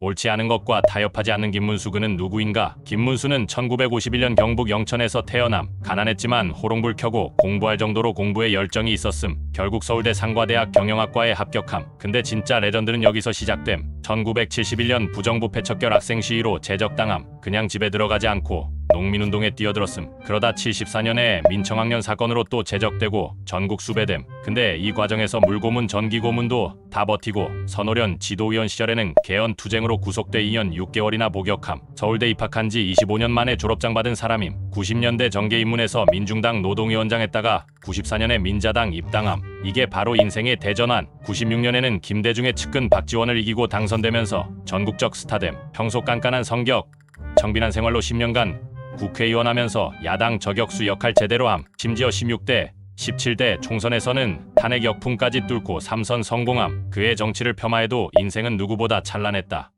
옳지 않은 것과 타협하지 않는 김문수 그는 누구인가? 김문수는 1951년 경북 영천에서 태어남 가난했지만 호롱불 켜고 공부할 정도로 공부에 열정이 있었음. 결국 서울대 상과대학 경영학과에 합격함. 근데 진짜 레전드는 여기서 시작됨. 1971년 부정부 패 척결 학생 시위로 제적당함. 그냥 집에 들어가지 않고 농민운동에 뛰어들었음. 그러다 74년에 민청학년 사건으로 또 제적되고 전국 수배됨. 근데 이 과정에서 물고문 전기고문도 다 버티고 선호련 지도위원 시절에는 개헌 투쟁으로 구속돼 2년 6개월이나 복역함. 서울대 입학한 지 25년 만에 졸업장 받은 사람임. 90년대 정계 입문해서 민중당 노동위원장 했다가 94년에 민자당 입당함. 이게 바로 인생의 대전환. 96년에는 김대중의 측근 박지원을 이기고 당선되면서 전국적 스타됨. 평소 깐깐한 성격 청빈한 생활로 10년간 국회의원 하면서 야당 저격수 역할 제대로 함. 심지어 16대, 17대 총선에서는 탄핵 역풍까지 뚫고 삼선 성공함. 그의 정치를 폄하해도 인생은 누구보다 찬란했다.